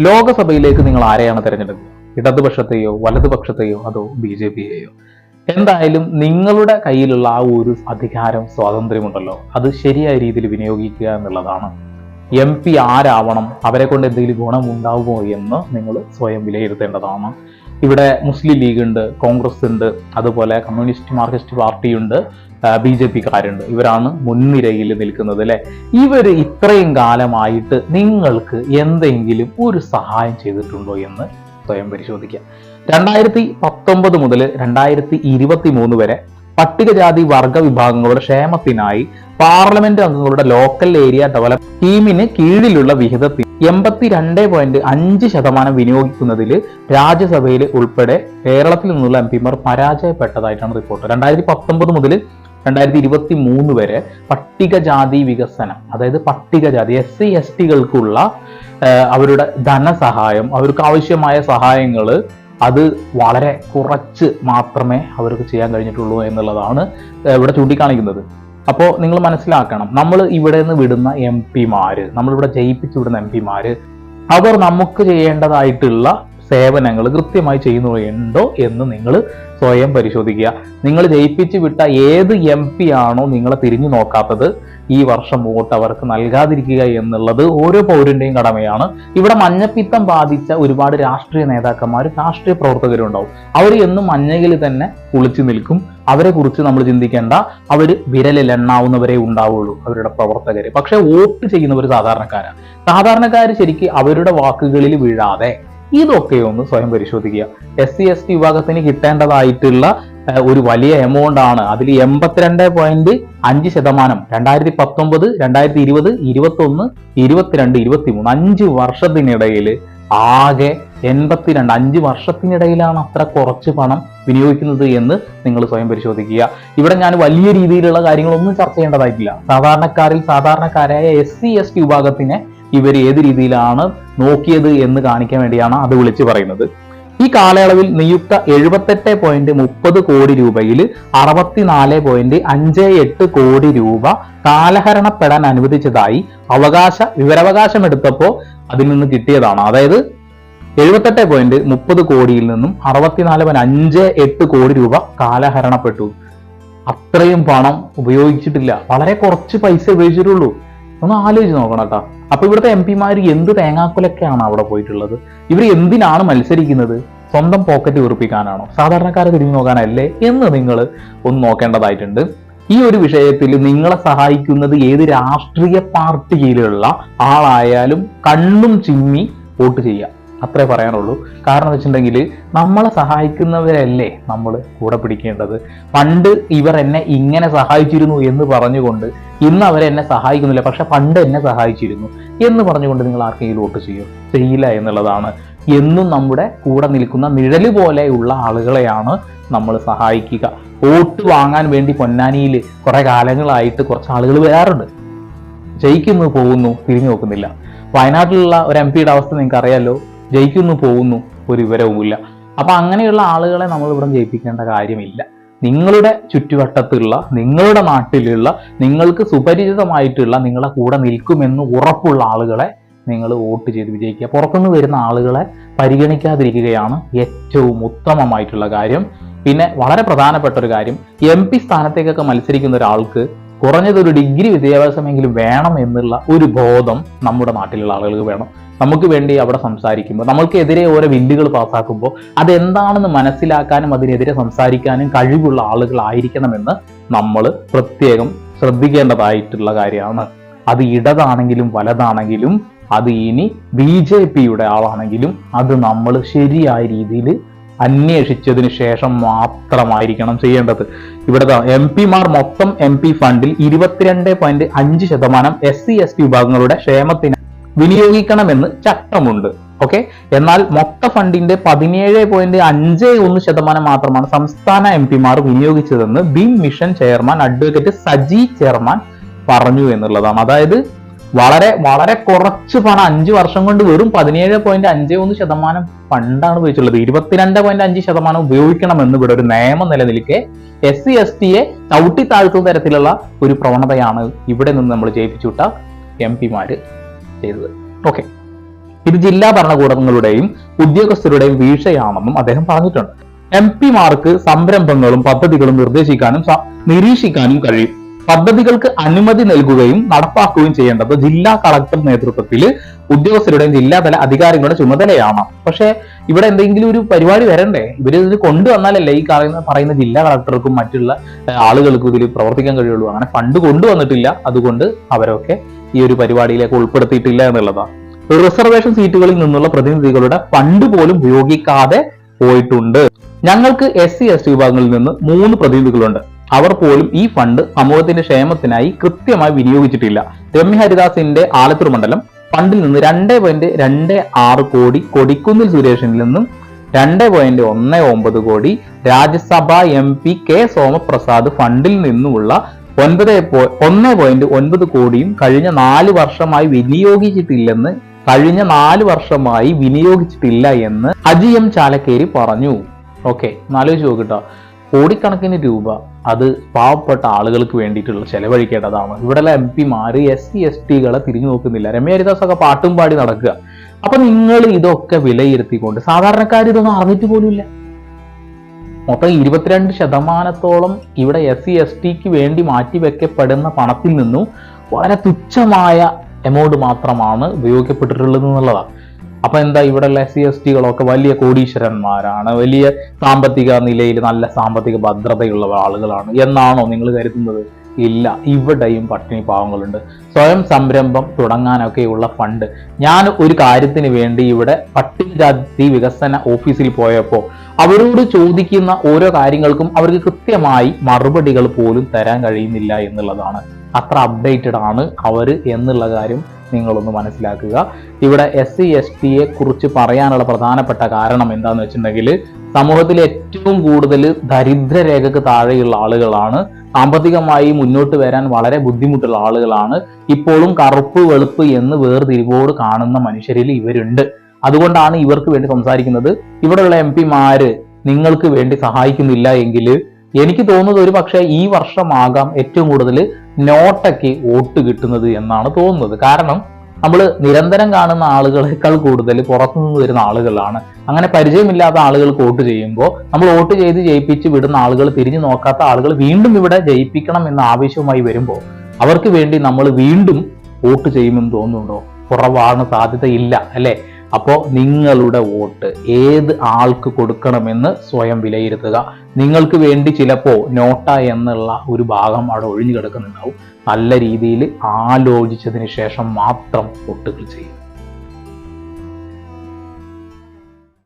ലോകസഭയിലേക്ക് നിങ്ങൾ ആരെയാണ് തിരഞ്ഞെടുക്കുക ഇടതുപക്ഷത്തെയോ വലതുപക്ഷത്തെയോ അതോ ബി ജെ പിയെയോ? എന്തായാലും നിങ്ങളുടെ കയ്യിലുള്ള ആ ഒരു അധികാരം സ്വാതന്ത്ര്യമുണ്ടല്ലോ. അത് ശരിയായ രീതിയിൽ വിനിയോഗിക്കുക എന്നുള്ളതാണ്. എം പി ആരാവണം? അവരെ കൊണ്ട് എന്തെങ്കിലും ഗുണമുണ്ടാവുമോ എന്ന് നിങ്ങൾ സ്വയം വിലയിരുത്തേണ്ടതാണ്. ഇവിടെ മുസ്ലിം ലീഗ് ഉണ്ട് കോൺഗ്രസ് ഉണ്ട് അതുപോലെ കമ്മ്യൂണിസ്റ്റ് മാർക്സിസ്റ്റ് പാർട്ടിയുണ്ട് ബി ജെ പിക്കാരുണ്ട്. ഇവരാണ് മുൻനിരയിൽ നിൽക്കുന്നത് അല്ലെ? ഇവർ ഇത്രയും കാലമായിട്ട് നിങ്ങൾക്ക് എന്തെങ്കിലും ഒരു സഹായം ചെയ്തിട്ടുണ്ടോ എന്ന് സ്വയം പരിശോധിക്കുക രണ്ടായിരത്തി പത്തൊമ്പത് മുതൽ രണ്ടായിരത്തി ഇരുപത്തി മൂന്ന് വരെ പട്ടികജാതി വർഗ വിഭാഗങ്ങളുടെ ക്ഷേമത്തിനായി പാർലമെന്റ് അംഗങ്ങളുടെ ലോക്കൽ ഏരിയ ഡെവലപ്പ് ടീമിന് കീഴിലുള്ള വിഹിതത്തിൽ എൺപത്തിരണ്ട് പോയിന്റ് അഞ്ച് ശതമാനം വിനിയോഗിക്കുന്നതിൽ രാജ്യസഭയിൽ ഉൾപ്പെടെ കേരളത്തിൽ നിന്നുള്ള എം പിമാർ പരാജയപ്പെട്ടതായിട്ടാണ് റിപ്പോർട്ട് രണ്ടായിരത്തി പത്തൊമ്പത് മുതൽ രണ്ടായിരത്തി ഇരുപത്തി മൂന്ന് വരെ പട്ടികജാതി വികസനം അതായത് പട്ടികജാതി എസ് സി എസ് ടികൾക്കുള്ള അവരുടെ ധനസഹായം അവർക്ക് ആവശ്യമായ സഹായങ്ങൾ അത് വളരെ കുറച്ച് മാത്രമേ അവർക്ക് ചെയ്യാൻ കഴിഞ്ഞിട്ടുള്ളൂ എന്നുള്ളതാണ് ഇവിടെ ചൂണ്ടിക്കാണിക്കുന്നത്. അപ്പോൾ നിങ്ങൾ മനസ്സിലാക്കണം നമ്മൾ ഇവിടെ നിന്ന് വിടുന്ന എം പിമാർ നമ്മളിവിടെ ജയിപ്പിച്ചു വിടുന്ന എം പിമാർ അവർ നമുക്ക് ചെയ്യേണ്ടതായിട്ടുള്ള സേവനങ്ങൾ കൃത്യമായി ചെയ്യുന്നുണ്ടോ എന്ന് നിങ്ങൾ സ്വയം പരിശോധിക്കുക. നിങ്ങൾ ജയിപ്പിച്ചു വിട്ട ഏത് എം പി ആണോ നിങ്ങളെ തിരിഞ്ഞു നോക്കാത്തത് ഈ വർഷം വോട്ട് അവർക്ക് നൽകാതിരിക്കുക എന്നുള്ളത് ഓരോ പൗരന്റെയും കടമയാണ്. ഇവിടെ മഞ്ഞപ്പിത്തം ബാധിച്ച ഒരുപാട് രാഷ്ട്രീയ നേതാക്കന്മാർ രാഷ്ട്രീയ പ്രവർത്തകരും ഉണ്ടാവും. അവർ എന്നും മഞ്ഞയിൽ തന്നെ കുളിച്ചു നിൽക്കും. അവരെ കുറിച്ച് നമ്മൾ ചിന്തിക്കേണ്ട അവർ വിരലിൽ എണ്ണാവുന്നവരെ ഉണ്ടാവുള്ളൂ അവരുടെ പ്രവർത്തകർ പക്ഷെ വോട്ട് ചെയ്യുന്നവർ സാധാരണക്കാരാണ് സാധാരണക്കാർ ശരിക്കും അവരുടെ വാക്കുകളിൽ വീഴാതെ ഇതൊക്കെ ഒന്ന് സ്വയം പരിശോധിക്കുക. എസ് സി എസ് ടി വിഭാഗത്തിന് കിട്ടേണ്ടതായിട്ടുള്ള ഒരു വലിയ എമൗണ്ട് ആണ്. അതിൽ എൺപത്തിരണ്ട് പോയിന്റ് അഞ്ച് ശതമാനം രണ്ടായിരത്തി പത്തൊമ്പത് രണ്ടായിരത്തി ഇരുപത് ഇരുപത്തി ഒന്ന് ഇരുപത്തിരണ്ട് ഇരുപത്തി മൂന്ന് അഞ്ച് വർഷത്തിനിടയിൽ ആകെ എൺപത്തിരണ്ട് അഞ്ച് വർഷത്തിനിടയിലാണ് അത്ര കുറച്ച് പണം വിനിയോഗിക്കുന്നത് എന്ന് നിങ്ങൾ സ്വയം പരിശോധിക്കുക. ഇവിടെ ഞാൻ വലിയ രീതിയിലുള്ള കാര്യങ്ങളൊന്നും ചർച്ച ചെയ്യേണ്ടതായിട്ടില്ല. സാധാരണക്കാരിൽ സാധാരണക്കാരായ എസ് സി എസ് ടി വിഭാഗത്തിനെ ഇവർ ഏത് രീതിയിലാണ് നോക്കിയത് എന്ന് കാണിക്കാൻ വേണ്ടിയാണ് അത് വിളിച്ചു പറയുന്നത്. ഈ കാലയളവിൽ നിയുക്ത എഴുപത്തെട്ട് പോയിന്റ് മുപ്പത് കോടി രൂപയിൽ അറുപത്തിനാല് പോയിന്റ് അഞ്ച് എട്ട് കോടി രൂപ കാലഹരണപ്പെടാൻ അനുവദിച്ചതായി അവകാശ വിവരാവകാശം എടുത്തപ്പോൾ അതിൽ നിന്ന് കിട്ടിയതാണ്. അതായത് എഴുപത്തെട്ട് പോയിന്റ് മുപ്പത് കോടിയിൽ നിന്നും അറുപത്തിനാല് പോയിന്റ് അഞ്ച് എട്ട് കോടി രൂപ കാലഹരണപ്പെട്ടു. അത്രയും പണം ഉപയോഗിച്ചിട്ടില്ല. വളരെ കുറച്ച് പൈസ ഉപയോഗിച്ചിട്ടുള്ളൂ. ഒന്ന് ആലോചിച്ച് നോക്കണം കേട്ടോ. അപ്പൊ ഇവിടുത്തെ എം പിമാർ എന്ത് തേങ്ങാക്കുലൊക്കെയാണ് അവിടെ പോയിട്ടുള്ളത്? ഇവർ എന്തിനാണ് മത്സരിക്കുന്നത്? സ്വന്തം പോക്കറ്റ് ഉറപ്പിക്കാനാണോ സാധാരണക്കാരെ തിരിഞ്ഞു നോക്കാനല്ലേ എന്ന് നിങ്ങൾ ഒന്ന് നോക്കേണ്ടതായിട്ടുണ്ട്. ഈ ഒരു വിഷയത്തിൽ നിങ്ങളെ സഹായിക്കുന്നത് ഏത് രാഷ്ട്രീയ പാർട്ടിയിലുള്ള ആളായാലും കണ്ണും ചിമ്മി വോട്ട് ചെയ്യുക. അത്രേ പറയാനുള്ളൂ. കാരണം വെച്ചിട്ടുണ്ടെങ്കിൽ നമ്മളെ സഹായിക്കുന്നവരല്ലേ നമ്മൾ കൂടെ പിടിക്കേണ്ടത്. പണ്ട് ഇവർ എന്നെ ഇങ്ങനെ സഹായിച്ചിരുന്നു എന്ന് പറഞ്ഞുകൊണ്ട് ഇന്ന് അവരെ എന്നെ സഹായിക്കുന്നില്ല. പക്ഷെ പണ്ട് എന്നെ സഹായിച്ചിരുന്നു എന്ന് പറഞ്ഞുകൊണ്ട് നിങ്ങൾ ആർക്കെങ്കിലും വോട്ട് ചെയ്യും? ചെയ്യില്ല എന്നുള്ളതാണ്. എന്നും നമ്മുടെ കൂടെ നിൽക്കുന്ന നിഴൽ പോലെയുള്ള ആളുകളെയാണ് നമ്മൾ സഹായിക്കുക. വോട്ട് വാങ്ങാൻ വേണ്ടി പൊന്നാനിയിൽ കുറേ കാലങ്ങളായിട്ട് കുറച്ച് ആളുകൾ വരാറുണ്ട്. ജയിക്കുന്നു പോകുന്നു തിരിഞ്ഞു നോക്കുന്നില്ല. വയനാട്ടിലുള്ള ഒരു എം പിയുടെ അവസ്ഥ നിങ്ങൾക്ക് അറിയാലോ ജയിക്കുന്നു പോകുന്നു ഒരു വിവരവുമില്ല. അപ്പൊ അങ്ങനെയുള്ള ആളുകളെ നമ്മൾ ഇവിടെ ജയിപ്പിക്കേണ്ട കാര്യമില്ല. നിങ്ങളുടെ ചുറ്റുവട്ടത്തുള്ള നിങ്ങളുടെ നാട്ടിലുള്ള നിങ്ങൾക്ക് സുപരിചിതമായിട്ടുള്ള നിങ്ങളെ കൂടെ നിൽക്കുമെന്ന് ഉറപ്പുള്ള ആളുകളെ നിങ്ങൾ വോട്ട് ചെയ്ത് വിജയിക്കുക. പുറത്തുനിന്ന് വരുന്ന ആളുകളെ പരിഗണിക്കാതിരിക്കുകയാണ് ഏറ്റവും ഉത്തമമായിട്ടുള്ള കാര്യം. പിന്നെ വളരെ പ്രധാനപ്പെട്ട ഒരു കാര്യം എം പി സ്ഥാനത്തേക്കൊക്കെ മത്സരിക്കുന്ന ഒരാൾക്ക് കുറഞ്ഞതൊരു ഡിഗ്രി വിദ്യാഭ്യാസമെങ്കിലും വേണം എന്നുള്ള ഒരു ബോധം നമ്മുടെ നാട്ടിലുള്ള ആളുകൾക്ക് വേണം. നമുക്ക് വേണ്ടി അവിടെ സംസാരിക്കുമ്പോൾ നമ്മൾക്കെതിരെ ഓരോ ബില്ലുകൾ പാസ്സാക്കുമ്പോൾ അതെന്താണെന്ന് മനസ്സിലാക്കാനും അതിനെതിരെ സംസാരിക്കാനും കഴിവുള്ള ആളുകളായിരിക്കണമെന്ന് നമ്മൾ പ്രത്യേകം ശ്രദ്ധിക്കേണ്ടതായിട്ടുള്ള കാര്യമാണ്. അത് ഇടതാണെങ്കിലും വലതാണെങ്കിലും അത് ഇനി ബി ജെ പിയുടെ ആളാണെങ്കിലും അത് നമ്മൾ ശരിയായ രീതിയിൽ അന്വേഷിച്ചതിന് ശേഷം മാത്രമായിരിക്കണം ചെയ്യേണ്ടത്. ഇവിടുത്തെ എം പിമാർ മൊത്തം എം പി ഫണ്ടിൽ ഇരുപത്തിരണ്ട് പോയിന്റ് അഞ്ച് ശതമാനം എസ് സി എസ് ടി വിഭാഗങ്ങളുടെ ക്ഷേമത്തിന് വിനിയോഗിക്കണമെന്ന് ചട്ടമുണ്ട്. ഓക്കെ എന്നാൽ മൊത്ത ഫണ്ടിന്റെ പതിനേഴ് പോയിന്റ് അഞ്ച് ഒന്ന് ശതമാനം മാത്രമാണ് സംസ്ഥാന എം പിമാർ വിനിയോഗിച്ചതെന്ന് BHIM mission chairman advocate Saji chairman പറഞ്ഞു എന്നുള്ളതാണ്. അതായത് വളരെ വളരെ കുറച്ച് പണം അഞ്ച് വർഷം കൊണ്ട് വെറും പതിനേഴ് പോയിന്റ് അഞ്ച് ഒന്ന് ശതമാനം ഫണ്ടാണ് ഉപയോഗിച്ചുള്ളത് ഇരുപത്തിരണ്ട് പോയിന്റ് അഞ്ച് ശതമാനം ഉപയോഗിക്കണമെന്ന് ഇവിടെ ഒരു നിയമം നിലനിൽക്കെ എസ് സി എസ് ടിയെ ചവിട്ടി താഴ്ത്തുന്ന തരത്തിലുള്ള ഒരു പ്രവണതയാണ് ഇവിടെ നിന്ന് നമ്മൾ ജയിപ്പിച്ചുവിട്ട എം പിമാര്. ചെയ്തത്. ഓക്കെ ഇത് ജില്ലാ ഭരണകൂടങ്ങളുടെയും ഉദ്യോഗസ്ഥരുടെയും വീഴ്ചയാണെന്നും അദ്ദേഹം പറഞ്ഞിട്ടുണ്ട്. എം പിമാർക്ക് സംരംഭങ്ങളും പദ്ധതികളും നിർദ്ദേശിക്കാനും നിരീക്ഷിക്കാനും കഴിയും. പദ്ധതികൾക്ക് അനുമതി നൽകുകയും നടപ്പാക്കുകയും ചെയ്യേണ്ടത് ജില്ലാ കളക്ടർ നേതൃത്വത്തിൽ ഉദ്യോഗസ്ഥരുടെയും ജില്ലാതല അധികാരികളുടെ ചുമതലയാണ്. പക്ഷേ ഇവിടെ എന്തെങ്കിലും ഒരു പരിപാടി വരണ്ടേ? ഇവർ ഇത് കൊണ്ടുവന്നാലല്ലേ ഈ പറയുന്ന പറയുന്ന ജില്ലാ കളക്ടർക്കും മറ്റുള്ള ആളുകൾക്കും ഇതിൽ പ്രവർത്തിക്കാൻ കഴിയുള്ളൂ. അങ്ങനെ ഫണ്ട് കൊണ്ടുവന്നിട്ടില്ല. അതുകൊണ്ട് അവരൊക്കെ ഈ ഒരു പരിപാടിയിലേക്ക് ഉൾപ്പെടുത്തിയിട്ടില്ല എന്നുള്ളതാണ് റിസർവേഷൻ സീറ്റുകളിൽ നിന്നുള്ള പ്രതിനിധികളുടെ ഫണ്ട് പോലും ഉപയോഗിക്കാതെ പോയിട്ടുണ്ട്. ഞങ്ങൾക്ക് എസ് സി എസ് ടി വിഭാഗങ്ങളിൽ നിന്ന് മൂന്ന് പ്രതിനിധികളുണ്ട്. അവർ പോലും ഈ ഫണ്ട് സമൂഹത്തിന്റെ ക്ഷേമത്തിനായി കൃത്യമായി വിനിയോഗിച്ചിട്ടില്ല. രമ്യ ഹരിദാസിന്റെ ആലത്തൂർ മണ്ഡലം ഫണ്ടിൽ നിന്ന് രണ്ട് പോയിന്റ് രണ്ട് ആറ് കോടി കൊടിക്കുന്നിൽ സുരേഷിൽ നിന്നും രണ്ട് പോയിന്റ് ഒന്ന് ഒമ്പത് കോടി Rajya Sabha M P K Somaprasad ഫണ്ടിൽ നിന്നുമുള്ള ഒൻപത് ഒന്ന് പോയിന്റ് ഒൻപത് കോടിയും കഴിഞ്ഞ നാല് വർഷമായി വിനിയോഗിച്ചിട്ടില്ലെന്ന് കഴിഞ്ഞ നാല് വർഷമായി വിനിയോഗിച്ചിട്ടില്ല എന്ന് അജി എം ചാലക്കേരി പറഞ്ഞു. ഓക്കെ നാലോചിച്ച് നോക്കിട്ടോ കോടിക്കണക്കിന് രൂപ അത് പാവപ്പെട്ട ആളുകൾക്ക് വേണ്ടിയിട്ടുള്ള ചെലവഴിക്കേണ്ടതാണ്. ഇവിടെയുള്ള എം പിമാർ എസ് സി എസ് ടികളെ തിരിഞ്ഞു നോക്കുന്നില്ല. രമ്യ ഹരിദാസ് ഒക്കെ പാട്ടും പാടി നടക്കുക. അപ്പൊ നിങ്ങൾ ഇതൊക്കെ വിലയിരുത്തിക്കൊണ്ട് സാധാരണക്കാർ ഇതൊന്നും അറിഞ്ഞിട്ട് പോലുമില്ല മൊത്തം ഇരുപത്തിരണ്ട് ശതമാനത്തോളം ഇവിടെ എസ് സി എസ് ടിക്ക് വേണ്ടി മാറ്റിവെക്കപ്പെടുന്ന പണത്തിൽ നിന്നും വളരെ തുച്ഛമായ എമൗണ്ട് മാത്രമാണ് ഉപയോഗിക്കപ്പെട്ടിട്ടുള്ളത് എന്നുള്ളതാണ് അപ്പൊ എന്താ ഇവിടെയുള്ള എസ് സി എസ് ടികളൊക്കെ വലിയ കോടീശ്വരന്മാരാണ് വലിയ സാമ്പത്തിക നിലയിൽ നല്ല സാമ്പത്തിക ഭദ്രതയുള്ള ആളുകളാണ് എന്നാണോ നിങ്ങൾ കരുതുന്നത്? ഇല്ല. ഇവിടെയും പട്ടിണി പാവങ്ങളുണ്ട്. സ്വയം സംരംഭം തുടങ്ങാനൊക്കെയുള്ള ഫണ്ട്. ഞാൻ ഒരു കാര്യത്തിന് വേണ്ടി ഇവിടെ പട്ടികജാതി വികസന ഓഫീസിൽ പോയപ്പോൾ അവരോട് ചോദിക്കുന്ന ഓരോ കാര്യങ്ങൾക്കും അവർക്ക് കൃത്യമായി മറുപടികൾ പോലും തരാൻ കഴിയുന്നില്ല എന്നുള്ളതാണ്. അത്ര അപ്ഡേറ്റഡ് ആണ് അവർ എന്നുള്ള കാര്യം നിങ്ങളൊന്ന് മനസ്സിലാക്കുക. ഇവിടെ എസ് സി എസ് ടിയെ കുറിച്ച് പറയാനുള്ള പ്രധാനപ്പെട്ട കാരണം എന്താണെന്ന് വെച്ചിട്ടുണ്ടെങ്കിൽ സമൂഹത്തിൽ ഏറ്റവും കൂടുതൽ ദരിദ്രരേഖക്ക് താഴെയുള്ള ആളുകളാണ്. സാമ്പത്തികമായി മുന്നോട്ട് വരാൻ വളരെ ബുദ്ധിമുട്ടുള്ള ആളുകളാണ്. ഇപ്പോഴും കറുപ്പ് വെളുപ്പ് എന്ന് വേർതിരിവോട് കാണുന്ന മനുഷ്യരിൽ ഇവരുണ്ട്. അതുകൊണ്ടാണ് ഇവർക്ക് വേണ്ടി സംസാരിക്കുന്നത്. ഇവിടെയുള്ള എം പിമാര് നിങ്ങൾക്ക് വേണ്ടി സഹായിക്കുന്നില്ല എങ്കിൽ എനിക്ക് തോന്നുന്നത് ഒരു പക്ഷേ ഈ വർഷമാകാം ഏറ്റവും കൂടുതൽ നോട്ടയ്ക്ക് വോട്ട് കിട്ടുന്നത് എന്നാണ് തോന്നുന്നത്. കാരണം നമ്മൾ നിരന്തരം കാണുന്ന ആളുകളേക്കാൾ കൂടുതൽ പുറത്തുനിന്ന് വരുന്ന ആളുകളാണ്. അങ്ങനെ പരിചയമില്ലാത്ത ആളുകൾക്ക് വോട്ട് ചെയ്യുമ്പോൾ നമ്മൾ വോട്ട് ചെയ്ത് ജയിപ്പിച്ച് വിടുന്ന ആളുകൾ തിരിഞ്ഞു നോക്കാത്ത ആളുകൾ വീണ്ടും ഇവിടെ ജയിപ്പിക്കണം എന്ന ആവശ്യവുമായി വരുമ്പോൾ അവർക്ക് വേണ്ടി നമ്മൾ വീണ്ടും വോട്ട് ചെയ്യുമെന്ന് തോന്നുന്നുണ്ടോ? കുറവാണ് സാധ്യതയില്ല അല്ലെ? അപ്പോൾ നിങ്ങളുടെ വോട്ട് ഏത് ആൾക്ക് കൊടുക്കണമെന്ന് സ്വയം വിലയിരുത്തുക. നിങ്ങൾക്ക് വേണ്ടി ചിലപ്പോൾ നോട്ട എന്നുള്ള ഒരു ഭാഗം അവിടെ ഒഴിഞ്ഞു കിടക്കുന്നുണ്ടാവും. നല്ല രീതിയിൽ ആലോചിച്ചതിന് ശേഷം മാത്രം വോട്ടുകൾ ചെയ്യും